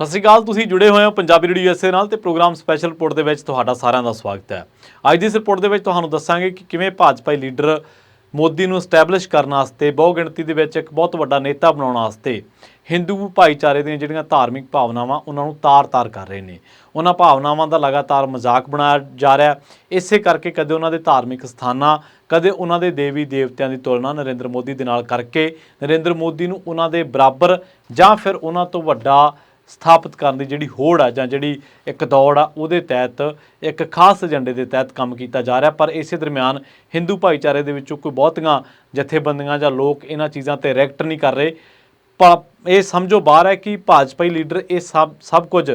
ਸਤਿ ਸ਼੍ਰੀ ਅਕਾਲ, ਤੁਸੀਂ ਜੁੜੇ ਹੋਏ ਹੋ ਪੰਜਾਬੀ ਰੇਡੀਓ ਐਸਏ ਨਾਲ ਤੇ ਪ੍ਰੋਗਰਾਮ ਸਪੈਸ਼ਲ ਰਿਪੋਰਟ ਦੇ ਵਿੱਚ ਤੁਹਾਡਾ ਸਾਰਿਆਂ ਦਾ ਸਵਾਗਤ ਹੈ। ਅੱਜ ਦੀ ਇਸ ਰਿਪੋਰਟ ਦੇ ਵਿੱਚ ਤੁਹਾਨੂੰ ਦੱਸਾਂਗੇ ਕਿ ਕਿਵੇਂ ਭਾਜਪਾਈ ਲੀਡਰ ਮੋਦੀ ਨੂੰ ਸਟੈਬਲਿਸ਼ ਕਰਨ ਵਾਸਤੇ ਬਹੁ ਗਿਣਤੀ ਦੇ ਵਿੱਚ ਇੱਕ ਬਹੁਤ ਵੱਡਾ ਨੇਤਾ ਬਣਾਉਣ ਵਾਸਤੇ ਹਿੰਦੂ ਭਾਈਚਾਰੇ ਦੀਆਂ ਜਿਹੜੀਆਂ ਧਾਰਮਿਕ ਭਾਵਨਾਵਾਂ, ਉਹਨਾਂ ਨੂੰ ਤਾਰ-ਤਾਰ ਕਰ ਰਹੇ ਨੇ। ਉਹਨਾਂ ਭਾਵਨਾਵਾਂ ਦਾ ਲਗਾਤਾਰ ਮਜ਼ਾਕ ਬਣਾਇਆ ਜਾ ਰਿਹਾ ਇਸੇ ਕਰਕੇ ਕਦੇ ਉਹਨਾਂ ਦੇ ਧਾਰਮਿਕ ਸਥਾਨਾਂ, ਕਦੇ ਉਹਨਾਂ ਦੇ ਦੇਵੀ ਦੇਵਤਿਆਂ ਦੀ ਤੁਲਨਾ ਨਰਿੰਦਰ ਮੋਦੀ ਦੇ ਨਾਲ ਕਰਕੇ, ਨਰਿੰਦਰ ਮੋਦੀ ਨੂੰ ਉਹਨਾਂ ਦੇ ਬਰਾਬਰ ਜਾਂ ਫਿਰ ਉਹਨਾਂ ਤੋਂ ਵੱਡਾ ਸਥਾਪਿਤ ਕਰਨ ਦੀ ਜਿਹੜੀ ਹੋੜ ਆ ਜਾਂ ਜਿਹੜੀ ਇੱਕ ਦੌੜ ਆ, ਉਹਦੇ ਤਹਿਤ ਇੱਕ ਖਾਸ ਏਜੰਡੇ ਦੇ ਤਹਿਤ ਕੰਮ ਕੀਤਾ ਜਾ ਰਿਹਾ। ਪਰ ਇਸੇ ਦਰਮਿਆਨ ਹਿੰਦੂ ਭਾਈਚਾਰੇ ਦੇ ਵਿੱਚੋਂ ਕੋਈ ਬਹੁਤੀਆਂ ਜਥੇਬੰਦੀਆਂ ਜਾਂ ਲੋਕ ਇਹਨਾਂ ਚੀਜ਼ਾਂ ਤੇ ਰਿਐਕਟ ਨਹੀਂ ਕਰ ਰਹੇ। ਪਰ ਇਹ ਸਮਝੋ ਬਾਹਰ ਹੈ ਕਿ ਭਾਜਪਾਈ ਲੀਡਰ ਇਹ ਸਭ ਸਭ ਕੁਝ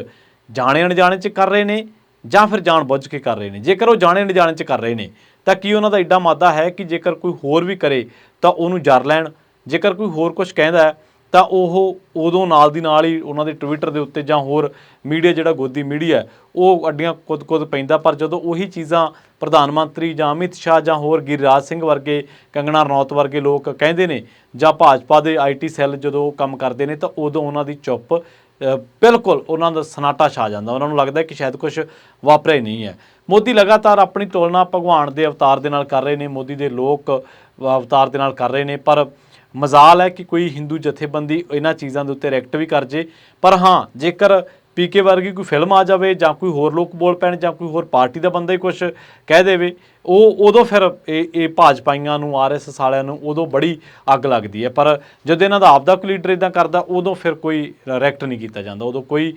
ਜਾਣੇ ਅਣਜਾਣੇ ਚ ਕਰ ਰਹੇ ਨੇ ਜਾਂ ਫਿਰ ਜਾਣ ਬੁੱਝ ਕੇ ਕਰ ਰਹੇ ਨੇ। ਜੇਕਰ ਉਹ ਜਾਣੇ ਅਣਜਾਣੇ ਚ ਕਰ ਰਹੇ ਨੇ, ਤਾਂ ਕੀ ਉਹਨਾਂ ਦਾ ਐਡਾ ਮਾਦਾ ਹੈ ਕਿ ਜੇਕਰ ਕੋਈ ਹੋਰ ਵੀ ਕਰੇ ਤਾਂ ਉਹਨੂੰ ਜਰ ਲੈਣ? ਜੇਕਰ ਕੋਈ ਹੋਰ ਕੁਝ ਕਹਿੰਦਾ ਹੈ ਤਾਂ ਉਹ ਉਦੋਂ ਨਾਲ ਦੀ ਨਾਲ ਹੀ ਉਹਨਾਂ ਦੇ ਟਵਿੱਟਰ ਦੇ ਉੱਤੇ ਜਾਂ ਹੋਰ ਮੀਡੀਆ ਜਿਹੜਾ ਗੋਦੀ ਮੀਡੀਆ ਉਹ ਅੱਡੀਆਂ ਕੁੱਦ-ਕੁੱਦ ਪੈਂਦਾ। ਪਰ ਜਦੋਂ ਉਹੀ ਚੀਜ਼ਾਂ ਪ੍ਰਧਾਨ ਮੰਤਰੀ ਜਾਂ ਅਮਿਤ ਸ਼ਾਹ ਜਾਂ ਹੋਰ ਗਿਰਿਰਾਜ ਸਿੰਘ ਵਰਗੇ, ਕੰਗਣਾ ਰਣੌਤ ਵਰਗੇ ਲੋਕ ਕਹਿੰਦੇ ਨੇ ਜਾਂ ਭਾਜਪਾ ਦੇ ਆਈਟੀ ਸੈੱਲ ਜਦੋਂ ਉਹ ਕੰਮ ਕਰਦੇ ਨੇ, ਤਾਂ ਉਦੋਂ ਉਹਨਾਂ ਦੀ ਚੁੱਪ ਬਿਲਕੁਲ ਉਹਨਾਂ ਦਾ ਸਨਾਟਾ ਛਾ ਜਾਂਦਾ। ਉਹਨਾਂ ਨੂੰ ਲੱਗਦਾ ਕਿ ਸ਼ਾਇਦ ਕੁਝ ਵਾਪਰਿਆ ਹੀ ਨਹੀਂ ਹੈ। ਮੋਦੀ ਲਗਾਤਾਰ ਆਪਣੀ ਤੁਲਨਾ ਭਗਵਾਨ ਦੇ ਅਵਤਾਰ ਦੇ ਨਾਲ ਕਰ ਰਹੇ ਨੇ, ਮੋਦੀ ਦੇ ਲੋਕ ਅਵਤਾਰ ਦੇ ਨਾਲ ਕਰ ਰਹੇ ਨੇ, ਪਰ ਮਜ਼ਾਲ ਹੈ ਕਿ ਕੋਈ ਹਿੰਦੂ ਜਥੇਬੰਦੀ ਇਹਨਾਂ ਚੀਜ਼ਾਂ ਦੇ ਉੱਤੇ ਰਿਐਕਟ ਵੀ ਕਰ ਜੇ। ਪਰ ਹਾਂ, ਜੇਕਰ ਪੀਕੇ ਵਰਗੀ ਕੋਈ ਫਿਲਮ ਆ ਜਾਵੇ ਜਾਂ ਕੋਈ ਹੋਰ ਲੋਕ ਬੋਲ ਪੈਣ ਜਾਂ ਕੋਈ ਹੋਰ ਪਾਰਟੀ ਦਾ ਬੰਦਾ ਹੀ ਕੁਝ ਕਹਿ ਦੇਵੇ ਉਹ ਉਦੋਂ ਫਿਰ ਇਹ ਇਹ ਭਾਜਪਾਈਆਂ ਨੂੰ ਆਰਐਸਐਸ ਵਾਲਿਆਂ ਨੂੰ ਉਦੋਂ ਬੜੀ ਅੱਗ ਲੱਗਦੀ ਹੈ। ਪਰ ਜਦੋਂ ਇਹਨਾਂ ਦਾ ਆਪਦਾ ਕੋਈ ਲੀਡਰ ਇਦਾਂ ਕਰਦਾ, ਉਦੋਂ ਫਿਰ ਕੋਈ ਰੈਕਟ ਨਹੀਂ ਕੀਤਾ ਜਾਂਦਾ। ਉਦੋਂ ਕੋਈ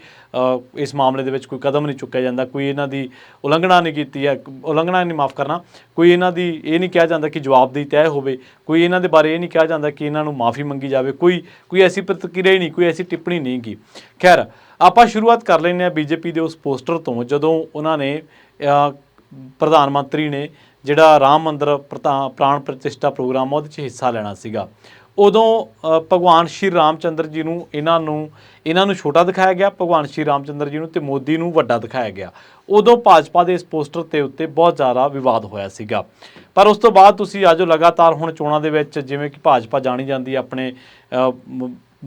ਇਸ ਮਾਮਲੇ ਦੇ ਵਿੱਚ ਕੋਈ ਕਦਮ ਨਹੀਂ ਚੁੱਕਿਆ ਜਾਂਦਾ। ਕੋਈ ਇਹਨਾਂ ਦੀ ਉਲੰਘਣਾ ਨਹੀਂ ਕੀਤੀ ਹੈ। ਉਲੰਘਣਾ ਨਹੀਂ ਮਾਫ ਕਰਨਾ। ਕੋਈ ਇਹਨਾਂ ਦੀ ਇਹ ਨਹੀਂ ਕਿਹਾ ਜਾਂਦਾ ਕਿ ਜਵਾਬਦੇਹੀ ਤੈਅ ਹੋਵੇ। ਕੋਈ ਇਹਨਾਂ ਦੇ ਬਾਰੇ ਇਹ ਨਹੀਂ ਕਿਹਾ ਜਾਂਦਾ ਕਿ ਇਹਨਾਂ ਨੂੰ ਮਾਫੀ ਮੰਗੀ ਜਾਵੇ। ਕੋਈ ਕੋਈ ਐਸੀ ਪ੍ਰਤੀਕਿਰਿਆ ਹੀ ਨਹੀਂ, ਕੋਈ ਐਸੀ ਟਿੱਪਣੀ ਨਹੀਂ ਗੀ ਖੈਰ, ਆਪਾਂ ਸ਼ੁਰੂਆਤ ਕਰ ਲੈਂਦੇ ਹਾਂ ਬੀਜੇਪੀ ਦੇ ਉਸ ਪੋਸਟਰ ਤੋਂ ਜਦੋਂ ਉਹਨਾਂ ਨੇ ਪ੍ਰਧਾਨ ਮੰਤਰੀ ਨੇ ਜਿਹੜਾ ਰਾਮ ਮੰਦਿਰ ਪ੍ਰਤਾ- ਪ੍ਰਾਣ ਪ੍ਰਤਿਸ਼ਠਾ ਪ੍ਰੋਗਰਾਮ ਆ, ਉਹਦੇ 'ਚ ਹਿੱਸਾ ਲੈਣਾ ਸੀਗਾ। ਉਦੋਂ ਭਗਵਾਨ ਸ਼੍ਰੀ ਰਾਮਚੰਦਰ ਜੀ ਨੂੰ ਇਹਨਾਂ ਨੂੰ ਇਹਨਾਂ ਨੂੰ ਛੋਟਾ ਦਿਖਾਇਆ ਗਿਆ ਭਗਵਾਨ ਸ਼੍ਰੀ ਰਾਮਚੰਦਰ ਜੀ ਨੂੰ ਤੇ ਮੋਦੀ ਨੂੰ ਵੱਡਾ ਦਿਖਾਇਆ ਗਿਆ। ਉਦੋਂ ਭਾਜਪਾ ਦੇ ਇਸ ਪੋਸਟਰ ਤੇ ਉੱਤੇ ਬਹੁਤ ਜ਼ਿਆਦਾ ਵਿਵਾਦ ਹੋਇਆ ਸੀਗਾ। ਪਰ ਉਸ ਤੋਂ ਬਾਅਦ ਤੁਸੀਂ ਆਜੋ ਲਗਾਤਾਰ ਹੁਣ ਚੋਣਾਂ ਦੇ ਵਿੱਚ ਜਿਵੇਂ ਕਿ ਭਾਜਪਾ ਜਾਣੀ ਜਾਂਦੀ ਆਪਣੇ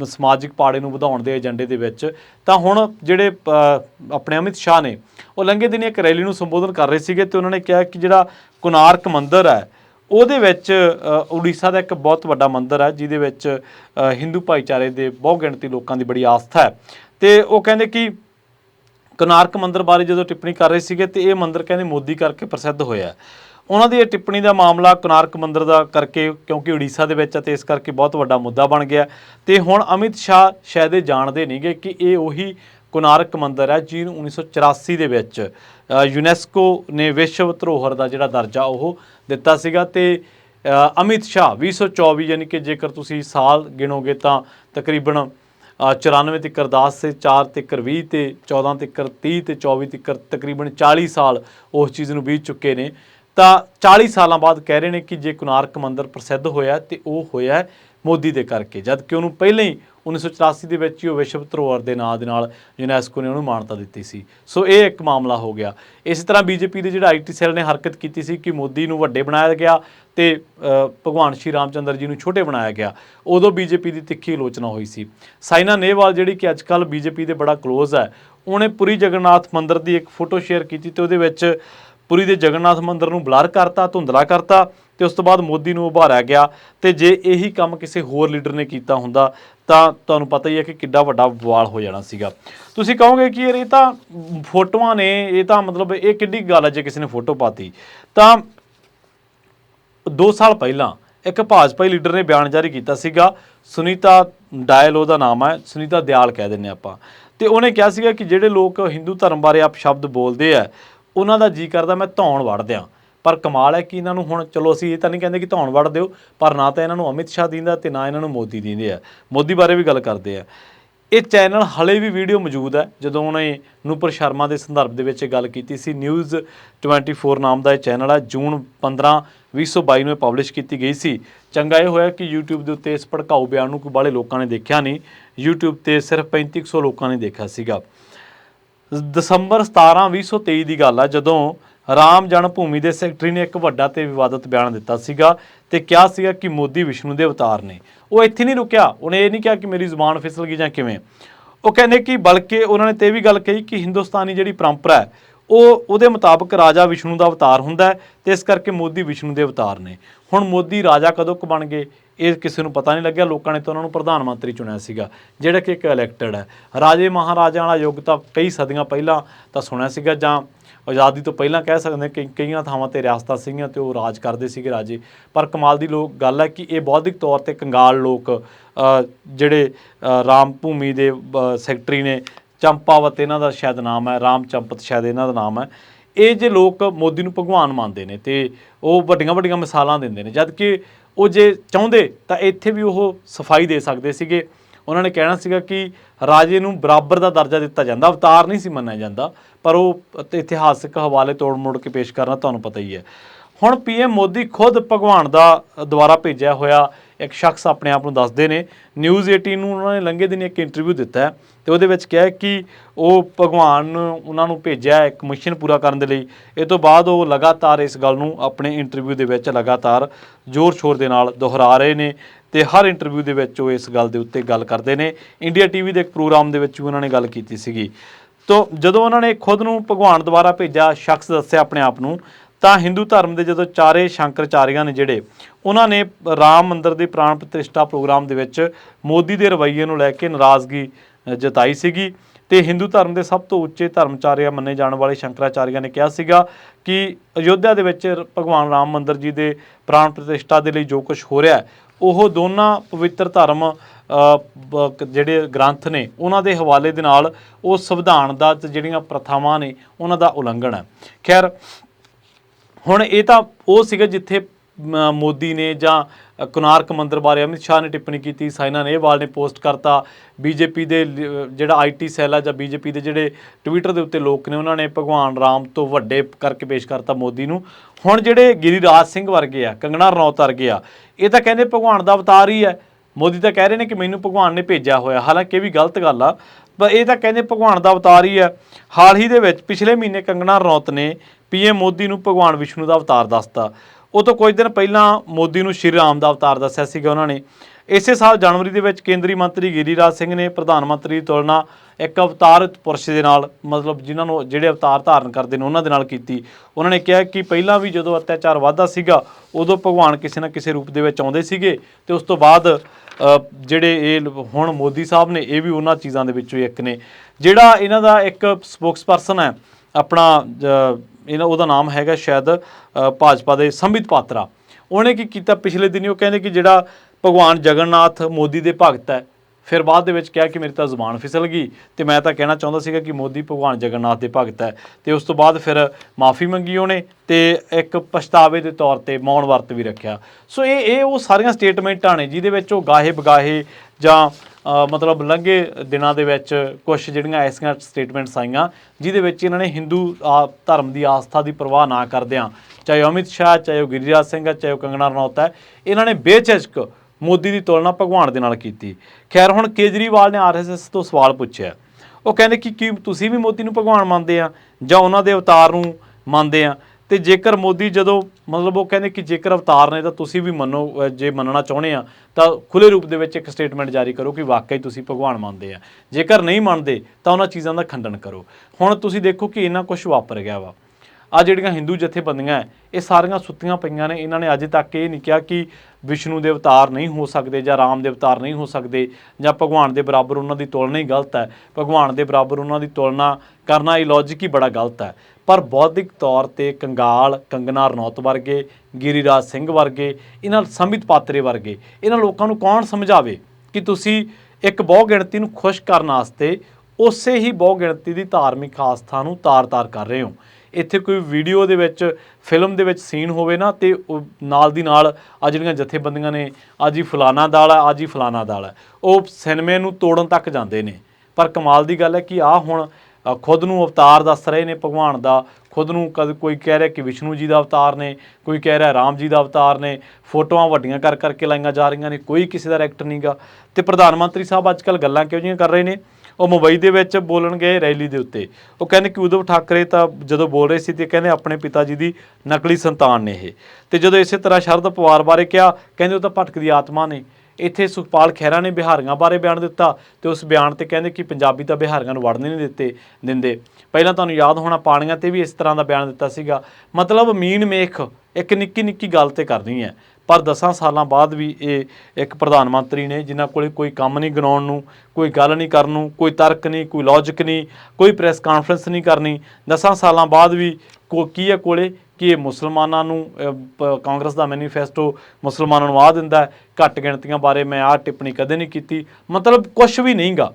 ਸਮਾਜਿਕ ਪਾੜੇ ਨੂੰ ਵਧਾਉਣ ਦੇ ਏਜੰਡੇ ਦੇ ਵਿੱਚ, ਤਾਂ ਹੁਣ ਜਿਹੜੇ ਆਪਣੇ ਅਮਿਤ ਸ਼ਾਹ ਨੇ, ਉਹ ਲੰਘੇ ਦਿਨੀ ਇੱਕ ਰੈਲੀ ਨੂੰ ਸੰਬੋਧਨ ਕਰ ਰਹੇ ਸੀਗੇ ਤੇ ਉਹਨਾਂ ਨੇ ਕਿਹਾ ਕਿ ਜਿਹੜਾ ਕੋਨਾਰਕ ਮੰਦਿਰ ਹੈ, ਉਹਦੇ ਵਿੱਚ ਉੜੀਸਾ ਦਾ ਇੱਕ ਬਹੁਤ ਵੱਡਾ ਮੰਦਿਰ ਹੈ, ਜਿਹਦੇ ਵਿੱਚ ਹਿੰਦੂ ਭਾਈਚਾਰੇ ਦੇ ਬਹੁ ਗਿਣਤੀ ਲੋਕਾਂ ਦੀ ਬੜੀ ਆਸਥਾ ਹੈ। ਤੇ ਉਹ ਕਹਿੰਦੇ ਕਿ ਕੋਨਾਰਕ ਮੰਦਿਰ ਬਾਰੇ ਜਦੋਂ ਟਿੱਪਣੀ ਕਰ ਰਹੇ ਸੀਗੇ ਤੇ ਇਹ ਮੰਦਿਰ ਕਹਿੰਦੇ ਮੋਦੀ ਕਰਕੇ ਪ੍ਰਸਿੱਧ ਹੋਇਆ ਉਹਨਾਂ ਦੀ ਇਹ ਟਿੱਪਣੀ ਦਾ ਮਾਮਲਾ ਕੋਨਾਰਕ ਮੰਦਿਰ ਦਾ ਕਰਕੇ ਕਿਉਂਕਿ ਉੜੀਸਾ ਦੇ ਵਿੱਚ ਹੈ ਤੇ ਇਸ ਕਰਕੇ ਬਹੁਤ ਵੱਡਾ ਮੁੱਦਾ ਬਣ ਗਿਆ। ਤੇ ਹੁਣ ਅਮਿਤ ਸ਼ਾਹ ਸ਼ਾਇਦ ਇਹ ਜਾਣਦੇ ਨਹੀਂਗੇ ਕਿ ਇਹ ਉਹੀ ਕੋਨਾਰਕ ਮੰਦਿਰ ਹੈ ਜਿਹਨੂੰ 1984 ਦੇ ਵਿੱਚ ਯੂਨੈਸਕੋ ਨੇ ਵਿਸ਼ਵ ਧਰੋਹਰ ਦਾ ਜਿਹੜਾ ਦਰਜਾ ਉਹ ਦਿੱਤਾ ਸੀਗਾ ਤੇ ਅਮਿਤ ਸ਼ਾਹ 2024 ਯਾਨੀ ਕਿ ਜੇਕਰ ਤੁਸੀਂ ਸਾਲ ਗਿਣੋਗੇ ਤਾਂ ਤਕਰੀਬਨ ਅ, 94 ਤਿੱਕਰ 10 ਤੇ 4 ਤਿੱਕਰ 20 ਤੇ 14 ਤਿੱਕਰ 30 ਤੇ 24 ਤਿੱਕਰ ਤਕਰੀਬਨ 40 ਸਾਲ ਉਸ ਚੀਜ਼ ਨੂੰ ਬੀਤ ਚੁੱਕੇ ਨੇ। ਤਾਂ 40 ਸਾਲਾਂ ਬਾਅਦ ਕਹਿ ਰਹੇ ਨੇ ਕਿ ਜੇ ਕੋਨਾਰਕ ਮੰਦਿਰ ਪ੍ਰਸਿੱਧ ਹੋਇਆ ਤੇ ਉਹ ਹੋਇਆ ਮੋਦੀ ਦੇ ਕਰਕੇ ਜਦ ਕਿ ਉਹਨੂੰ ਪਹਿਲਾਂ ਹੀ 1984 ਦੇ ਵਿੱਚ ਹੀ ਉਹ ਵਿਸ਼ਵ ਧਰੋਹਰ ਦੇ ਨਾਂ ਦੇ ਨਾਲ ਯੂਨੈਸਕੋ ਨੇ ਉਹਨੂੰ ਮਾਨਤਾ ਦਿੱਤੀ ਸੀ। ਸੋ ਇਹ ਇੱਕ ਮਾਮਲਾ ਹੋ ਗਿਆ। ਇਸੇ ਤਰ੍ਹਾਂ ਬੀਜੇਪੀ ਦੇ ਜਿਹੜਾ ਆਈਟੀ ਸੈੱਲ ਨੇ ਹਰਕਤ ਕੀਤੀ ਸੀ ਕਿ ਮੋਦੀ ਨੂੰ ਵੱਡੇ ਬਣਾਇਆ ਗਿਆ ਤੇ ਭਗਵਾਨ ਸ਼੍ਰੀ ਰਾਮਚੰਦਰ ਜੀ ਨੂੰ ਛੋਟੇ ਬਣਾਇਆ ਗਿਆ। ਉਦੋਂ ਬੀਜੇਪੀ ਦੀ ਤਿੱਖੀ ਆਲੋਚਨਾ ਹੋਈ ਸੀ। ਸਾਇਨਾ ਨੇਹਵਾਲ ਜਿਹੜੀ ਕਿ ਅੱਜਕੱਲ ਬੀਜੇਪੀ ਦੇ ਬੜਾ ক্লোਜ਼ ਹੈ, ਉਹਨੇ ਪੁਰੀ ਜਗਨਨਾਥ ਮੰਦਿਰ ਦੀ ਇੱਕ ਫੋਟੋ ਸ਼ੇਅਰ ਕੀਤੀ ਤੇ ਉਹਦੇ ਵਿੱਚ ਪੁਰੀ ਦੇ ਜਗਨਨਾਥ ਮੰਦਿਰ ਨੂੰ ਬਲਰ ਕਰਤਾ, ਧੁੰਦਲਾ ਕਰਤਾ ਤੇ ਉਸ ਤੋਂ ਬਾਅਦ ਮੋਦੀ ਨੂੰ ਉਭਾਰਿਆ ਗਿਆ। ਤੇ ਜੇ ਇਹੀ ਕੰਮ ਕਿਸੇ ਹੋਰ ਲੀਡਰ ਨੇ ਕੀਤਾ ਹੁੰਦਾ, ਤਾਂ ਤੁਹਾਨੂੰ ਪਤਾ ਹੀ ਹੈ ਕਿ ਕਿੱਡਾ ਵੱਡਾ ਬਵਾਲ ਹੋ ਜਾਣਾ ਸੀਗਾ। ਤੁਸੀਂ ਕਹੋਗੇ ਕਿ ਯਾਰ ਇਹ ਤਾਂ ਫੋਟੋਆਂ ਨੇ, ਇਹ ਤਾਂ ਮਤਲਬ ਇਹ ਕਿੱਡੀ ਗੱਲ ਹੈ ਜੇ ਕਿਸੇ ਨੇ ਫੋਟੋ ਪਾਤੀ। ਤਾਂ 2 ਸਾਲ ਪਹਿਲਾਂ ਇੱਕ ਭਾਜਪਾਈ ਲੀਡਰ ਨੇ ਬਿਆਨ ਜਾਰੀ ਕੀਤਾ ਸੀਗਾ। ਸੁਨੀਤਾ ਡਾਇਲ ਉਹਦਾ ਨਾਮ ਹੈ, ਸੁਨੀਤਾ ਦਿਆਲ ਕਹਿ ਦਿੰਨੇ ਆਪਾਂ। ਤੇ ਉਹਨੇ ਕਿਹਾ ਸੀਗਾ ਕਿ ਜਿਹੜੇ ਲੋਕ ਹਿੰਦੂ ਧਰਮ ਬਾਰੇ ਆਪ ਸ਼ਬਦ ਬੋਲਦੇ ਆ ਉਹਨਾਂ ਦਾ ਜੀ ਕਰਦਾ, ਮੈਂ ਧੌਣ ਵੜ ਦਿਆਂ। ਪਰ ਕਮਾਲ ਹੈ ਕਿ ਇਹਨਾਂ ਨੂੰ ਹੁਣ, ਚਲੋ ਅਸੀਂ ਇਹ ਤਾਂ ਨਹੀਂ ਕਹਿੰਦੇ ਕਿ ਧੌਣ ਵੜ ਦਿਓ, ਪਰ ਨਾ ਤਾਂ ਇਹਨਾਂ ਨੂੰ ਅਮਿਤ ਸ਼ਾਹ ਦਿੰਦਾ ਤੇ ਨਾ ਇਹਨਾਂ ਨੂੰ ਮੋਦੀ ਦਿੰਦੇ ਆ। ਮੋਦੀ ਬਾਰੇ ਵੀ ਗੱਲ ਕਰਦੇ ਆ। ਇਹ ਚੈਨਲ ਹਲੇ ਵੀ ਵੀਡੀਓ ਮੌਜੂਦ ਹੈ। ਜਦੋਂ ਉਹਨੇ ਨੂਪਰ ਸ਼ਰਮਾ ਦੇ ਸੰਦਰਭ ਦੇ ਵਿੱਚ ਗੱਲ ਕੀਤੀ ਸੀ, ਨਿਊਜ਼ 24 ਨਾਮ ਦਾ ਇਹ ਚੈਨਲ ਹੈ ਜੂਨ 15 2022 ਨੂੰ ਇਹ ਪਬਲਿਸ਼ ਕੀਤੀ ਗਈ ਸੀ। ਚੰਗਾ ਇਹ ਹੋਇਆ ਕਿ YouTube ਦੇ ਉੱਤੇ ਇਸ ਭੜਕਾਊ ਬਿਆਨ ਨੂੰ ਕੋਈ ਬਾਲੇ ਲੋਕਾਂ ਨੇ ਦੇਖਿਆ ਨਹੀਂ। YouTube ਤੇ ਸਿਰਫ 3500 ਲੋਕਾਂ ਨੇ ਦੇਖਿਆ ਸੀਗਾ। ਦਸੰਬਰ 17 2023 ਦੀ ਗੱਲ ਆ, ਜਦੋਂ ਰਾਮ ਜਨਮ ਭੂਮੀ ਦੇ ਸੈਕਟਰੀ ਨੇ ਇੱਕ ਵੱਡਾ ਤੇ ਵਿਵਾਦਤ ਬਿਆਨ ਦਿੱਤਾ ਸੀਗਾ ਤੇ ਕਿਹਾ ਸੀਗਾ ਕਿ ਮੋਦੀ ਵਿਸ਼ਨੂੰ ਦੇ ਅਵਤਾਰ ਨੇ। ਉਹ ਇੱਥੇ ਨਹੀਂ ਰੁਕਿਆ। ਉਹਨੇ ਇਹ ਨਹੀਂ ਕਿਹਾ ਕਿ ਮੇਰੀ ਜ਼ੁਬਾਨ ਫਿਸਲ ਗਈ ਜਾਂ ਕਿਵੇਂ। ਉਹ ਕਹਿੰਦੇ ਕਿ ਬਲਕਿ ਉਹਨਾਂ ਨੇ ਤੇ ਇਹ ਵੀ ਗੱਲ ਕਹੀ ਕਿ ਹਿੰਦੁਸਤਾਨੀ ਜਿਹੜੀ ਪਰੰਪਰਾ ਹੈ, ਉਹ ਉਹਦੇ ਮੁਤਾਬਕ ਰਾਜਾ ਵਿਸ਼ਨੂੰ ਦਾ ਅਵਤਾਰ ਹੁੰਦਾ ਹੈ ਤੇ ਇਸ ਕਰਕੇ ਮੋਦੀ ਵਿਸ਼ਨੂੰ ਦੇ ਅਵਤਾਰ ਨੇ। ਹੁਣ ਮੋਦੀ ਰਾਜਾ ਕਦੋਂ ਕੁ ਬਣ ਗਏ? ਇਹ ਕਿਸੇ ਨੂੰ ਪਤਾ ਨਹੀਂ ਲੱਗਿਆ, ਲੋਕਾਂ ਨੇ ਤਾਂ ਉਹਨਾਂ ਨੂੰ ਪ੍ਰਧਾਨ ਮੰਤਰੀ ਚੁਣਿਆ ਸੀਗਾ, ਜਿਹੜਾ ਕਿ ਇੱਕ ਇਲੈਕਟਡ ਹੈ। ਰਾਜੇ ਮਹਾਰਾਜਿਆਂ ਵਾਲਾ ਯੁੱਗ ਤਾਂ ਕਈ ਸਦੀਆਂ ਪਹਿਲਾਂ ਤਾਂ ਸੁਣਿਆ ਸੀਗਾ, ਜਾਂ ਆਜ਼ਾਦੀ ਤੋਂ ਪਹਿਲਾਂ ਕਹਿ ਸਕਦੇ ਹਾਂ ਕਿ ਕਈਆਂ ਥਾਵਾਂ ਤੇ ਰਿਆਸਤਾਂ ਸੀਗੀਆਂ ਤੇ ਉਹ ਰਾਜ ਕਰਦੇ ਸੀਗੇ ਰਾਜੇ। ਪਰ ਕਮਾਲ ਦੀ ਲੋਕ ਗੱਲ ਹੈ ਕਿ ਇਹ ਬੌਧਿਕ ਤੌਰ ਤੇ ਕੰਗਾਲ ਲੋਕ ਜਿਹੜੇ ਰਾਮ ਭੂਮੀ ਦੇ ਸੈਕਟਰੀ ਨੇ, ਚੰਪਾਵਤ ਇਹਨਾਂ ਦਾ ਸ਼ਾਇਦ ਨਾਮ ਹੈ, ਰਾਮ ਚੰਪਤ ਸ਼ਾਇਦ ਇਹਨਾਂ ਦਾ ਨਾਮ ਹੈ। ਇਹ ਜੇ ਲੋਕ ਮੋਦੀ ਨੂੰ ਭਗਵਾਨ ਮੰਨਦੇ ਨੇ ਤੇ ਉਹ ਵੱਡੀਆਂ ਵੱਡੀਆਂ ਮਿਸਾਲਾਂ ਦਿੰਦੇ ਨੇ ਜਦ ਕਿ ਉਹ ਜੇ ਚਾਹੁੰਦੇ ਤਾਂ ਇੱਥੇ ਵੀ ਉਹ ਸਫ਼ਾਈ ਦੇ ਸਕਦੇ ਸੀਗੇ। ਉਹਨਾਂ ਨੇ ਕਹਿਣਾ ਸੀਗਾ ਕਿ ਰਾਜੇ ਨੂੰ ਬਰਾਬਰ ਦਾ ਦਰਜਾ ਦਿੱਤਾ ਜਾਂਦਾ, ਅਵਤਾਰ ਨਹੀਂ ਸੀ ਮੰਨਿਆ ਜਾਂਦਾ, ਪਰ ਉਹ ਇਤਿਹਾਸਕ ਹਵਾਲੇ ਤੋੜ ਮੋੜ ਕੇ ਪੇਸ਼ ਕਰਨਾ ਤੁਹਾਨੂੰ ਪਤਾ ਹੀ ਹੈ। ਹੁਣ ਪੀਐਮ ਮੋਦੀ ਖੁਦ ਭਗਵਾਨ ਦਾ ਦੁਆਰਾ ਭੇਜਿਆ ਹੋਇਆ ਇੱਕ ਸ਼ਖਸ ਆਪਣੇ ਆਪ ਨੂੰ ਦੱਸਦੇ ਨੇ। ਨਿਊਜ਼ 18 ਨੂੰ ਉਹਨਾਂ ਨੇ ਲੰਘੇ ਦਿਨ ਇੱਕ ਇੰਟਰਵਿਊ ਦਿੱਤਾ ਹੈ ਤੇ ਉਹਦੇ ਵਿੱਚ ਕਿਹਾ ਕਿ ਉਹ ਭਗਵਾਨ ਉਹਨਾਂ ਨੂੰ ਭੇਜਿਆ ਇੱਕ ਮਿਸ਼ਨ ਪੂਰਾ ਕਰਨ ਦੇ ਲਈ। ਇਹ ਤੋਂ ਬਾਅਦ ਉਹ ਲਗਾਤਾਰ ਇਸ ਗੱਲ ਨੂੰ ਆਪਣੇ ਇੰਟਰਵਿਊ ਦੇ ਵਿੱਚ ਲਗਾਤਾਰ ਜ਼ੋਰ-ਸ਼ੋਰ ਦੇ ਨਾਲ ਦੁਹਰਾ ਰਹੇ ਨੇ ਤੇ ਹਰ ਇੰਟਰਵਿਊ ਦੇ ਵਿੱਚ ਉਹ ਇਸ ਗੱਲ ਦੇ ਉੱਤੇ ਗੱਲ ਕਰਦੇ ਨੇ। ਇੰਡੀਆ ਟੀਵੀ ਦੇ ਇੱਕ ਪ੍ਰੋਗਰਾਮ ਦੇ ਵਿੱਚ ਵੀ ਉਹਨਾਂ ਨੇ ਗੱਲ ਕੀਤੀ ਸੀਗੀ। ਤੋ ਜਦੋਂ ਉਹਨਾਂ ਨੇ ਖੁਦ ਨੂੰ ਭਗਵਾਨ ਦੁਆਰਾ ਭੇਜਿਆ, ਸ਼ਖਸ ਦੱਸਿਆ ਆਪਣੇ ਆਪ ਨੂੰ ਤਾਂ ਹਿੰਦੂ ਧਰਮ ਦੇ ਜਦੋਂ ਚਾਰੇ ਸ਼ੰਕਰਚਾਰੀਆਂ ਨੇ ਜਿਹੜੇ, ਉਹਨਾਂ ਨੇ ਰਾਮ ਮੰਦਿਰ ਦੇ ਪ੍ਰਾਣ ਪ੍ਰਤਿਸ਼ਠਾ ਪ੍ਰੋਗਰਾਮ ਦੇ ਵਿੱਚ ਮੋਦੀ ਦੇ ਰਵੱਈਏ ਨੂੰ ਲੈ ਕੇ ਨਾਰਾਜ਼ਗੀ ਜਤਾਈ ਸੀਗੀ ਤੇ ਹਿੰਦੂ ਧਰਮ ਦੇ ਸਭ ਤੋਂ ਉੱਚੇ ਧਰਮਚਾਰਿਆ ਮੰਨੇ ਜਾਣ ਵਾਲੇ ਸ਼ੰਕਰਾਚਾਰੀਆਂ ਨੇ ਕਿਹਾ ਸੀਗਾ ਕਿ ਅਯੋਧਿਆ ਦੇ ਵਿੱਚ ਭਗਵਾਨ ਰਾਮ ਮੰਦਿਰ ਜੀ ਦੇ ਪ੍ਰਾਣ ਪ੍ਰਤਿਸ਼ਠਾ ਦੇ ਲਈ ਜੋ ਕੁਝ ਹੋ ਰਿਹਾ ਉਹ ਦੋਨਾਂ ਪਵਿੱਤਰ ਧਰਮ ਜਿਹੜੇ ਗ੍ਰੰਥ ਨੇ, ਉਹਨਾਂ ਦੇ ਹਵਾਲੇ ਦੇ ਨਾਲ ਉਹ ਸੰਵਿਧਾਨ ਦਾ ਜਿਹੜੀਆਂ ਪ੍ਰਥਾਵਾਂ ਨੇ, ਉਹਨਾਂ ਦਾ ਉਲੰਘਣ ਹੈ। ਖੈਰ ਹੁਣ ਇਹ ਤਾਂ ਉਹ ਸੀਗਾ ਜਿੱਥੇ ਮੋਦੀ ਨੇ ਜਾਂ ਅ, ਕੋਨਾਰਕ ਮੰਦਿਰ ਬਾਰੇ ਅਮਿਤ ਸ਼ਾਹ ਨੇ ਟਿੱਪਣੀ ਕੀਤੀ ਸਾਇਨਾ ਨੇਹਵਾਲ ਨੇ ਪੋਸਟ ਕਰਤਾ ਬੀਜੇਪੀ ਦੇ ਲ- ਜਿਹੜਾ ਆਈਟੀ ਸੈੱਲ ਆ ਜਾਂ ਬੀਜੇਪੀ ਦੇ ਜਿਹੜੇ ਟਵਿੱਟਰ ਦੇ ਉੱਤੇ ਲੋਕ ਨੇ ਉਹਨਾਂ ਨੇ ਭਗਵਾਨ ਰਾਮ ਤੋਂ ਵੱਡੇ ਕਰਕੇ ਪੇਸ਼ ਕਰਤਾ ਮੋਦੀ ਨੂੰ। ਹੁਣ ਜਿਹੜੇ ਗਿਰੀਰਾਜ ਸਿੰਘ ਵਰਗੇ ਆ ਕੰਗਣਾ ਰਣੌਤ ਵਰਗੇ ਆ ਇਹ ਤਾਂ ਕਹਿੰਦੇ ਭਗਵਾਨ ਦਾ ਅਵਤਾਰ ਹੀ ਹੈ। ਮੋਦੀ ਤਾਂ ਕਹਿ ਰਹੇ ਨੇ ਕਿ ਮੈਨੂੰ ਭਗਵਾਨ ਨੇ ਭੇਜਿਆ ਹੋਇਆ ਹਾਲਾਂਕਿ ਇਹ ਵੀ ਗਲਤ ਗੱਲ ਆ। ਪਰ ਇਹ ਤਾਂ ਕਹਿੰਦੇ ਭਗਵਾਨ ਦਾ ਅਵਤਾਰ ਹੀ ਹੈ ਹਾਲ ਹੀ ਦੇ ਵਿੱਚ ਪਿਛਲੇ ਮਹੀਨੇ ਕੰਗਣਾ ਰਣੌਤ ਨੇ ਪੀਐਮ ਮੋਦੀ ਨੂੰ ਭਗਵਾਨ ਵਿਸ਼ਨੂੰ ਦਾ ਅਵਤਾਰ ਦੱਸਤਾ। ਉਹ ਤੋਂ ਕੁਝ ਦਿਨ ਪਹਿਲਾਂ ਮੋਦੀ ਨੂੰ ਸ਼੍ਰੀ ਰਾਮ ਦਾ ਅਵਤਾਰ ਦੱਸਿਆ ਸੀਗਾ ਉਹਨਾਂ ਨੇ। ਇਸੇ ਸਾਲ ਜਨਵਰੀ ਦੇ ਵਿੱਚ ਕੇਂਦਰੀ ਮੰਤਰੀ ਗਿਰੀਰਾਜ ਸਿੰਘ ਨੇ ਪ੍ਰਧਾਨ ਮੰਤਰੀ ਦੀ ਤੁਲਨਾ ਇੱਕ ਅਵਤਾਰਿਤ ਪੁਰਸ਼ ਦੇ ਨਾਲ, ਮਤਲਬ ਜਿਨ੍ਹਾਂ ਨੂੰ ਜਿਹੜੇ ਅਵਤਾਰ ਧਾਰਨ ਕਰਦੇ ਨੇ, ਉਹਨਾਂ ਦੇ ਨਾਲ ਕੀਤੀ। ਉਹਨਾਂ ਨੇ ਕਿਹਾ ਕਿ ਪਹਿਲਾਂ ਵੀ ਜਦੋਂ ਅਤਿਆਚਾਰ ਵਧਦਾ ਸੀਗਾ, ਉਦੋਂ ਭਗਵਾਨ ਕਿਸੇ ਨਾ ਕਿਸੇ ਰੂਪ ਦੇ ਵਿੱਚ ਆਉਂਦੇ ਸੀਗੇ ਤੇ ਉਸ ਤੋਂ ਬਾਅਦ ਜਿਹੜੇ ਇਹ ਹੁਣ ਮੋਦੀ ਸਾਹਿਬ ਨੇ, ਇਹ ਵੀ ਉਹਨਾਂ ਚੀਜ਼ਾਂ ਦੇ ਵਿੱਚੋਂ ਇੱਕ ਨੇ। ਜਿਹੜਾ ਇਹਨਾਂ ਦਾ ਇੱਕ ਸਪੋਕਸਪਰਸਨ ਹੈ, ਆਪਣਾ ਜ- ਇਹਨਾਂ, ਉਹਦਾ ਨਾਮ ਹੈਗਾ ਸ਼ਾਇਦ ਭਾਜਪਾ ਦੇ ਸੰਬਿਤ ਪਾਤਰਾ। ਉਹਨੇ ਕੀ ਕੀਤਾ ਪਿਛਲੇ ਦਿਨੀ, ਉਹ ਕਹਿੰਦੇ ਕਿ ਜਿਹੜਾ ਭਗਵਾਨ ਜਗਨਨਾਥ ਮੋਦੀ ਦੇ ਭਗਤ ਹੈ। ਫਿਰ ਬਾਅਦ ਦੇ ਵਿੱਚ ਕਿਹਾ ਕਿ ਮੇਰੀ ਤਾਂ ਜ਼ੁਬਾਨ ਫਿਸਲ ਗਈ ਤੇ ਮੈਂ ਤਾਂ ਕਹਿਣਾ ਚਾਹੁੰਦਾ ਸੀਗਾ ਕਿ ਮੋਦੀ ਭਗਵਾਨ ਜਗਨਨਾਥ ਦੇ ਭਗਤ ਹੈ। ਤੇ ਉਸ ਤੋਂ ਬਾਅਦ ਫਿਰ ਮਾਫੀ ਮੰਗੀ ਉਹਨੇ ਤੇ ਇੱਕ ਪਛਤਾਵੇ ਦੇ ਤੌਰ ਤੇ ਮੌਨ ਵਰਤ ਵੀ ਰੱਖਿਆ। ਸੋ ਇਹ ਇਹ ਉਹ ਸਾਰੀਆਂ ਸਟੇਟਮੈਂਟਾਂ ਨੇ ਜਿਹਦੇ ਵਿੱਚ ਉਹ ਗਾਹੇ ਬਗਾਹੇ ਜਾਂ ਮਤਲਬ ਲੰਘੇ ਦਿਨਾਂ ਦੇ ਵਿੱਚ ਕੁਝ ਜਿਹੜੀਆਂ ਐਸੀਆਂ ਸਟੇਟਮੈਂਟਸ ਆਈਆਂ ਜਿਹਦੇ ਵਿੱਚ ਇਹਨਾਂ ਨੇ ਹਿੰਦੂ ਆ, ਧਰਮ ਦੀ ਆਸਥਾ ਦੀ ਪਰਵਾਹ ਨਾ ਕਰਦਿਆਂ ਚਾਹੇ ਉਹ ਅਮਿਤ ਸ਼ਾਹ ਚਾਹੇ ਉਹ ਗਿਰੀਰਾਜ ਸਿੰਘ ਹੈ ਚਾਹੇ ਉਹ ਕੰਗਣਾ ਰਣੌਤ ਹੈ ਇਹਨਾਂ ਨੇ ਬੇਝਿਜਕ ਮੋਦੀ ਦੀ ਤੁਲਨਾ ਭਗਵਾਨ ਦੇ ਨਾਲ ਕੀਤੀ। ਖੈਰ, ਹੁਣ ਕੇਜਰੀਵਾਲ ਨੇ ਆਰਐਸਐਸ ਤੋਂ ਸਵਾਲ ਪੁੱਛਿਆ। ਉਹ ਕਹਿੰਦੇ ਕਿ ਕੀ ਤੁਸੀਂ ਵੀ ਮੋਦੀ ਨੂੰ ਭਗਵਾਨ ਮੰਨਦੇ ਆ ਜਾਂ ਉਹਨਾਂ ਦੇ ਅਵਤਾਰ ਨੂੰ ਮੰਨਦੇ ਆ? ਤੇ ਜੇਕਰ ਮੋਦੀ ਜਦੋਂ, ਮਤਲਬ ਉਹ ਕਹਿੰਦੇ ਕਿ ਜੇਕਰ ਅਵਤਾਰ ਨੇ ਤਾਂ ਤੁਸੀਂ ਵੀ ਮੰਨੋ ਜੇ ਮੰਨਣਾ ਚਾਹੁੰਦੇ ਆ, ਤਾਂ ਖੁੱਲੇ ਰੂਪ ਦੇ ਵਿੱਚ ਇੱਕ ਸਟੇਟਮੈਂਟ ਜਾਰੀ ਕਰੋ ਕਿ ਵਾਕਈ ਤੁਸੀਂ ਭਗਵਾਨ ਮੰਨਦੇ ਆ। ਜੇਕਰ ਨਹੀਂ ਮੰਨਦੇ, ਤਾਂ ਉਹਨਾਂ ਚੀਜ਼ਾਂ ਦਾ ਖੰਡਨ ਕਰੋ। ਹੁਣ ਤੁਸੀਂ ਦੇਖੋ ਕਿ ਇੰਨਾ ਕੁਝ ਵਾਪਰ ਗਿਆ ਵਾ। ਆ ਜਿਹੜੀਆਂ ਹਿੰਦੂ ਜਥੇਬੰਦੀਆਂ ਹੈ, ਇਹ ਸਾਰੀਆਂ ਸੁੱਤੀਆਂ ਪਈਆਂ ਨੇ। ਇਹਨਾਂ ਨੇ ਅਜੇ ਤੱਕ ਇਹ ਨਹੀਂ ਕਿਹਾ ਕਿ ਵਿਸ਼ਨੂੰ ਦੇ ਅਵਤਾਰ ਨਹੀਂ ਹੋ ਸਕਦੇ ਜਾਂ ਰਾਮ ਦੇ ਅਵਤਾਰ ਨਹੀਂ ਹੋ ਸਕਦੇ ਜਾਂ ਭਗਵਾਨ ਦੇ ਬਰਾਬਰ ਉਹਨਾਂ ਦੀ ਤੁਲਨਾ ਹੀ ਗਲਤ ਹੈ। ਭਗਵਾਨ ਦੇ ਬਰਾਬਰ ਉਹਨਾਂ ਦੀ ਤੁਲਨਾ ਕਰਨਾ ਇਹ ਇਲੌਜਿਕ ਹੀ ਬੜਾ ਗਲਤ ਹੈ। ਪਰ ਬੌਧਿਕ ਤੌਰ ਤੇ ਕੰਗਾਲ ਕੰਗਨਾ ਰਣੌਤ ਵਰਗੇ ਗਿਰੀਰਾਜ ਸਿੰਘ ਵਰਗੇ ਇਹਨਾਂ ਸੰਬਿਤ ਪਾਤਰੇ ਵਰਗੇ ਇਹਨਾਂ ਲੋਕਾਂ ਨੂੰ ਕੌਣ ਸਮਝਾਵੇ ਕਿ ਤੁਸੀਂ ਇੱਕ ਬਹੁ ਗਿਣਤੀ ਨੂੰ ਖੁਸ਼ ਕਰਨ ਵਾਸਤੇ ਉਸੇ ਹੀ ਬਹੁ ਗਿਣਤੀ ਦੀ ਧਾਰਮਿਕ ਆਸਥਾ ਨੂੰ ਤਾਰ-ਤਾਰ ਕਰ ਰਹੇ ਹੋ? ਇੱਥੇ ਕੋਈ ਵੀਡੀਓ ਦੇ ਵਿੱਚ ਫਿਲਮ ਦੇ ਵਿੱਚ ਸੀਨ ਹੋਵੇ ਨਾ, ਤੇ ਉਹ ਨਾਲ ਦੀ ਨਾਲ ਆ ਜਿਹੜੀਆਂ ਜਥੇਬੰਦੀਆਂ ਨੇ ਅੱਜ ਹੀ ਫਲਾਣਾ ਦਾਲ ਹੈ ਅੱਜ ਹੀ ਫਲਾਣਾ ਦਾਲ ਹੈ ਉਹ ਸਿਨੇਮੇ ਨੂੰ ਤੋੜਨ ਤੱਕ ਜਾਂਦੇ ਨੇ। ਪਰ ਕਮਾਲ ਦੀ ਗੱਲ ਹੈ ਕਿ ਆ ਹੁਣ ਖੁਦ ਨੂੰ ਅਵਤਾਰ ਦੱਸ ਰਹੇ ਨੇ ਭਗਵਾਨ ਦਾ, ਖੁਦ ਨੂੰ ਕਦ ਕੋਈ ਕਹਿ ਰਿਹਾ ਕਿ ਵਿਸ਼ਨੂੰ ਜੀ ਦਾ ਅਵਤਾਰ ਨੇ, ਕੋਈ ਕਹਿ ਰਿਹਾ ਰਾਮ ਜੀ ਦਾ ਅਵਤਾਰ ਨੇ, ਫੋਟੋਆਂ ਵੱਡੀਆਂ ਕਰ ਕਰਕੇ ਲਾਈਆਂ ਜਾ ਰਹੀਆਂ ਨੇ, ਕੋਈ ਕਿਸੇ ਦਾ ਐਕਟ ਨਹੀਂਗਾ ਤੇ ਪ੍ਰਧਾਨ ਮੰਤਰੀ ਸਾਹਿਬ ਅੱਜ ਕੱਲ ਗੱਲਾਂ ਕਿਉਂ ਜਿਹੀਆਂ ਕਰ ਰਹੇ ਨੇ? ਉਹ ਮੁੰਬਈ ਦੇ ਵਿੱਚ ਬੋਲਣ ਗਏ ਰੈਲੀ ਦੇ ਉੱਤੇ। ਉਹ ਕਹਿੰਦੇ ਕਿ ਉਧਵ ਠਾਕਰੇ ਤਾਂ ਜਦੋਂ ਬੋਲ ਰਹੇ ਸੀ ਤੇ ਕਹਿੰਦੇ ਆਪਣੇ ਪਿਤਾ ਜੀ ਦੀ ਨਕਲੀ ਸੰਤਾਨ ਨੇ ਇਹ। ਤੇ ਜਦੋਂ ਇਸੇ ਤਰ੍ਹਾਂ ਸ਼ਰਦ ਪਵਾਰ ਬਾਰੇ ਕਿਹਾ, ਕਹਿੰਦੇ ਉਹ ਤਾਂ ਭਟਕਦੀ ਆਤਮਾ ਨੇ। ਇੱਥੇ ਸੁਖਪਾਲ ਖਹਿਰਾ ਨੇ ਬਿਹਾਰੀਆਂ ਬਾਰੇ ਬਿਆਨ ਦਿੱਤਾ ਤੇ ਉਸ ਬਿਆਨ ਤੇ ਕਹਿੰਦੇ ਕਿ ਪੰਜਾਬੀ ਤਾਂ ਬਿਹਾਰੀਆਂ ਨੂੰ ਵੜਨ ਨਹੀਂ ਦਿੱਤੇ, ਦਿੰਦੇ। ਪਹਿਲਾਂ ਤੁਹਾਨੂੰ ਯਾਦ ਹੋਣਾ ਪਾਣੀਆਂ ਤੇ ਵੀ ਇਸ ਤਰ੍ਹਾਂ ਦਾ ਬਿਆਨ ਦਿੱਤਾ ਸੀਗਾ। ਮਤਲਬ ਮੀਨ ਮੇਖ ਇੱਕ ਨਿੱਕੀ ਨਿੱਕੀ ਗੱਲ ਤੇ ਕਰਨੀ ਹੈ। ਪਰ 10 ਸਾਲਾਂ ਬਾਅਦ ਵੀ ਇਹ ਇੱਕ ਪ੍ਰਧਾਨ ਮੰਤਰੀ ਨੇ, ਜਿਨ੍ਹਾਂ ਕੋਲੇ ਕੋਈ ਕੰਮ ਨਹੀਂ ਗਣਾਉਣ ਨੂੰ, ਕੋਈ ਗੱਲ ਨਹੀਂ ਕਰਨ ਨੂੰ, ਕੋਈ ਤਰਕ ਨਹੀਂ, ਕੋਈ ਲੌਜੀਕ ਨਹੀਂ, ਕੋਈ ਪ੍ਰੈਸ ਕਾਨਫਰੰਸ ਨਹੀਂ ਕਰਨੀ 10 ਸਾਲਾਂ ਬਾਅਦ ਵੀ ਕੋ, ਕੀ ਹੈ ਕੋਲੇ? ਕਿ ਇਹ ਮੁਸਲਮਾਨਾਂ ਨੂੰ ਕਾਂਗਰਸ ਦਾ ਮੈਨੀਫੈਸਟੋ ਮੁਸਲਮਾਨਾਂ ਨੂੰ ਆ ਦਿੰਦਾ ਹੈ। ਘੱਟ ਗਿਣਤੀਆਂ ਬਾਰੇ ਮੈਂ ਆਹ ਟਿੱਪਣੀ ਕਦੇ ਨਹੀਂ ਕੀਤੀ। ਮਤਲਬ ਕੁਝ ਵੀ ਨਹੀਂਗਾ।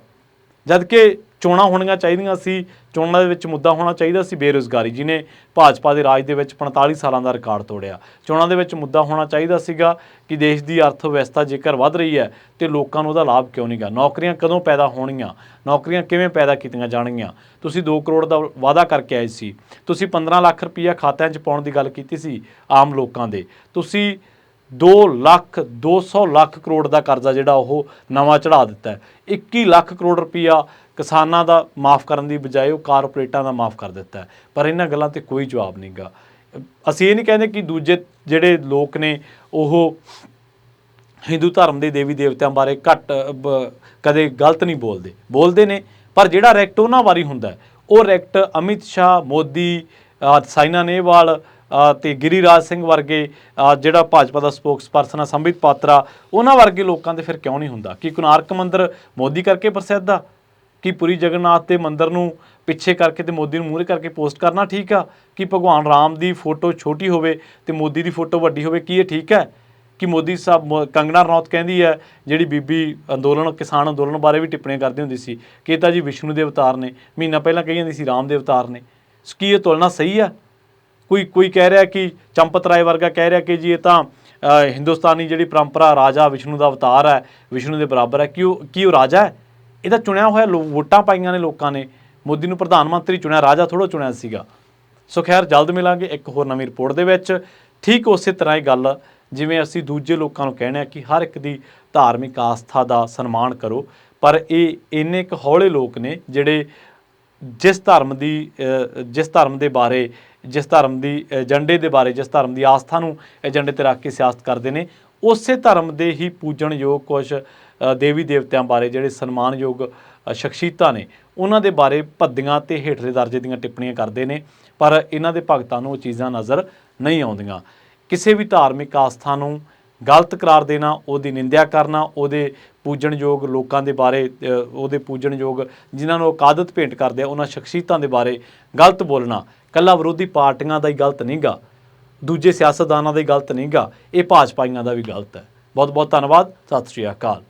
ਜਦ ਕਿ ਚੋਣਾਂ ਹੋਣੀਆਂ ਚਾਹੀਦੀਆਂ ਸੀ, ਚੋਣਾਂ ਦੇ ਵਿੱਚ ਮੁੱਦਾ ਹੋਣਾ ਚਾਹੀਦਾ ਸੀ, ਬੇਰੁਜ਼ਗਾਰੀ ਜਿਹਨੇ ਭਾਜਪਾ ਦੇ ਰਾਜ ਦੇ ਵਿੱਚ 45 ਸਾਲਾਂ ਦਾ ਰਿਕਾਰਡ ਤੋੜਿਆ। ਚੋਣਾਂ ਦੇ ਵਿੱਚ ਮੁੱਦਾ ਹੋਣਾ ਚਾਹੀਦਾ ਸੀਗਾ ਕਿ ਦੇਸ਼ ਦੀ ਅਰਥ ਵਿਵਸਥਾ ਜੇਕਰ ਵੱਧ ਰਹੀ ਹੈ ਤੇ ਲੋਕਾਂ ਨੂੰ ਉਹਦਾ ਲਾਭ ਕਿਉਂ ਨਹੀਂ ਗਾ? ਨੌਕਰੀਆਂ ਕਦੋਂ ਪੈਦਾ ਹੋਣਗੀਆਂ ਨੌਕਰੀਆਂ ਕਿਵੇਂ ਪੈਦਾ ਕੀਤੀਆਂ ਜਾਣਗੀਆਂ? ਤੁਸੀਂ 2 ਕਰੋੜ ਦਾ ਵਾਅਦਾ ਕਰਕੇ ਆਏ ਸੀ। ਤੁਸੀਂ 15 ਲੱਖ ਰੁਪਈਆ ਖਾਤਿਆਂ 'ਚ ਪਾਉਣ ਦੀ ਗੱਲ ਕੀਤੀ ਸੀ ਆਮ ਲੋਕਾਂ ਦੇ। ਤੁਸੀਂ 2 ਲੱਖ 200 ਲੱਖ ਕਰੋੜ ਦਾ ਕਰਜ਼ਾ ਜਿਹੜਾ ਉਹ ਨਵਾਂ ਚੜਾ ਦਿੱਤਾ ਹੈ। 21 ਲੱਖ ਕਰੋੜ ਰੁਪਈਆ ਕਿਸਾਨਾਂ ਦਾ ਮਾਫ ਕਰਨ ਦੀ ਬਜਾਏ ਉਹ ਕਾਰਪੋਰੇਟਾਂ ਦਾ ਮਾਫ ਕਰ ਦਿੱਤਾ ਪਰ ਇਹਨਾਂ ਗੱਲਾਂ ਤੇ ਕੋਈ ਜਵਾਬ ਨਹੀਂਗਾ ਅਸੀਂ ਇਹ ਨਹੀਂ ਕਹਿੰਦੇ ਕਿ ਦੂਜੇ ਜਿਹੜੇ ਲੋਕ ਨੇ ਉਹ ਹਿੰਦੂ ਧਰਮ ਦੇ ਦੇਵੀ ਦੇਵਤਿਆਂ ਬਾਰੇ ਘੱਟ ਕਦੇ ਗਲਤ ਨਹੀਂ ਬੋਲਦੇ। ਬੋਲਦੇ ਨੇ ਪਰ ਜਿਹੜਾ ਰੈਕਟ ਉਹਨਾਂ ਵਾਰੀ ਹੁੰਦਾ ਉਹ ਰੈਕਟ ਅਮਿਤ ਸ਼ਾਹ ਮੋਦੀ ਸਾਈਨਾ ਸਾਇਨਾ ਨੇਹਵਾਲ ਅ, ਤੇ ਗਿਰੀਰਾਜ ਸਿੰਘ ਵਰਗੇ ਜਿਹੜਾ ਭਾਜਪਾ ਦਾ ਸਪੋਕਸਪਰਸਨ ਆ ਸੰਬਿਤ ਪਾਤਰਾ ਉਹਨਾਂ ਵਰਗੇ ਲੋਕਾਂ ਦੇ ਫਿਰ ਕਿਉਂ ਨਹੀਂ ਹੁੰਦਾ? ਕਿ ਕੋਨਾਰਕ ਮੰਦਿਰ ਮੋਦੀ ਕਰਕੇ ਪ੍ਰਸਿੱਧ ਆ? ਕਿ ਪੁਰੀ ਜਗਨਨਾਥ ਦੇ ਮੰਦਿਰ ਨੂੰ ਪਿੱਛੇ ਕਰਕੇ ਤੇ ਮੋਦੀ ਨੂੰ ਮੂਹਰੇ ਕਰਕੇ ਪੋਸਟ ਕਰਨਾ ਠੀਕ ਆ? ਕਿ ਭਗਵਾਨ ਰਾਮ ਦੀ ਫੋਟੋ ਛੋਟੀ ਹੋਵੇ ਤੇ ਮੋਦੀ ਦੀ ਫੋਟੋ ਵੱਡੀ ਹੋਵੇ, ਕੀ ਇਹ ਠੀਕ ਹੈ? ਕਿ ਮੋਦੀ ਸਾਹਿਬ ਮੋ- ਕੰਗਨਾ ਰਣੌਤ ਕਹਿੰਦੀ ਹੈ, ਜਿਹੜੀ ਬੀਬੀ ਅੰਦੋਲਨ, ਕਿਸਾਨ ਅੰਦੋਲਨ ਬਾਰੇ ਵੀ ਟਿੱਪਣੀ ਕਰਦੀ ਹੁੰਦੀ ਸੀ, ਕਿ ਤਾਂ ਜੀ ਵਿਸ਼ਨੂੰ ਦੇ ਅਵਤਾਰ ਨੇ, ਮਹੀਨਾ ਪਹਿਲਾਂ ਕਹੀ ਜਾਂਦੀ ਸੀ ਰਾਮ ਦੇ ਅਵਤਾਰ ਨੇ। ਕੀ ਇਹ ਤੁਲਨਾ ਸਹੀ ਆ ਕੋਈ ਕੋਈ ਕਹਿ ਰਿਹਾ ਕਿ ਚੰਪਤ ਰਾਏ ਵਰਗਾ ਕਹਿ ਰਿਹਾ ਕਿ ਜੀ ਇਹ ਤਾਂ ਹਿੰਦੁਸਤਾਨੀ ਜਿਹੜੀ ਪਰੰਪਰਾ ਰਾਜਾ ਵਿਸ਼ਨੂੰ ਦਾ ਅਵਤਾਰ ਹੈ, ਵਿਸ਼ਨੂੰ ਦੇ ਬਰਾਬਰ ਹੈ ਕਿ ਉਹ ਕੀ ਉਹ ਰਾਜਾ ਹੈ? ਇਹਦਾ ਚੁਣਿਆ ਹੋਇਆ ਲੋ- ਵੋਟਾਂ ਪਾਈਆਂ ਨੇ ਲੋਕਾਂ ਨੇ। ਮੋਦੀ ਨੂੰ ਪ੍ਰਧਾਨ ਮੰਤਰੀ ਚੁਣਿਆ, ਰਾਜਾ ਥੋੜੋ ਚੁਣਿਆ ਸੀਗਾ। ਸੋ ਖੈਰ, ਜਲਦ ਮਿਲਾਂਗੇ ਇੱਕ ਹੋਰ ਨਵੀਂ ਰਿਪੋਰਟ ਦੇ ਵਿੱਚ। ਠੀਕ ਉਸੇ ਤਰ੍ਹਾਂ ਇਹ ਗੱਲ, ਜਿਵੇਂ ਅਸੀਂ ਦੂਜੇ ਲੋਕਾਂ ਨੂੰ ਕਹਿੰਦੇ ਆ ਕਿ ਹਰ ਇੱਕ ਦੀ ਧਾਰਮਿਕ ਆਸਥਾ ਦਾ ਸਨਮਾਨ ਕਰੋ। ਪਰ ਇਹ ਇੰਨੇ ਕੁ ਹੌਲੇ ਲੋਕ ਨੇ ਜਿਹੜੇ ਜਿਸ ਧਰਮ ਦੀ ਜਿਸ ਧਰਮ ਦੇ ਬਾਰੇ, ਜਿਸ ਧਰਮ ਦੀ ਏਜੰਡੇ ਦੇ ਬਾਰੇ, ਜਿਸ ਧਰਮ ਦੀ ਆਸਥਾ ਨੂੰ ਏਜੰਡੇ ਤੇ ਰੱਖ ਕੇ ਸਿਆਸਤ ਕਰਦੇ ਨੇ, ਉਸੇ ਧਰਮ ਦੇ ਹੀ ਪੂਜਣਯੋਗ ਕੁਝ ਦੇਵੀ ਦੇਵਤਿਆਂ ਬਾਰੇ ਜਿਹੜੇ ਸਨਮਾਨਯੋਗ ਸ਼ਖਸੀਅਤਾਂ ਨੇ, ਉਹਨਾਂ ਦੇ ਬਾਰੇ ਭੱਦੀਆਂ ਤੇ ਹੇਠਲੇ ਦਰਜੇ ਦੀਆਂ ਟਿੱਪਣੀਆਂ ਕਰਦੇ ਨੇ, ਪਰ ਇਹਨਾਂ ਦੇ ਭਗਤਾਂ ਨੂੰ ਉਹ ਚੀਜ਼ਾਂ ਨਜ਼ਰ ਨਹੀਂ ਆਉਂਦੀਆਂ। ਕਿਸੇ ਵੀ ਧਾਰਮਿਕ ਆਸਥਾ ਨੂੰ ਗਲਤ ਕਰਾਰ ਦੇਣਾ, ਉਹਦੀ ਨਿੰਦਿਆ ਕਰਨਾ, ਉਹਦੇ ਪੂਜਣਯੋਗ ਲੋਕਾਂ ਦੇ ਬਾਰੇ ਉਹਦੇ ਪੂਜਣਯੋਗ ਜਿਨ੍ਹਾਂ ਨੂੰ ਕਾਦਤ ਭੇਂਟ ਕਰਦੇ ਆ, ਉਹਨਾਂ ਸ਼ਖਸੀਅਤਾਂ ਦੇ ਬਾਰੇ ਗਲਤ ਬੋਲਣਾ ਕੱਲਾ ਵਿਰੋਧੀ ਪਾਰਟੀਆਂ ਦਾ ਹੀ ਗਲਤ ਨਹੀਂਗਾ। ਦੂਜੇ ਸਿਆਸਤਦਾਨਾਂ ਦਾ ਹੀ ਗਲਤ ਨਹੀਂਗਾ। ਇਹ ਭਾਜਪਾਈਆਂ ਦਾ ਵੀ ਗਲਤ ਹੈ। ਬਹੁਤ ਬਹੁਤ ਧੰਨਵਾਦ। ਸਤਿ ਸ਼੍ਰੀ ਅਕਾਲ।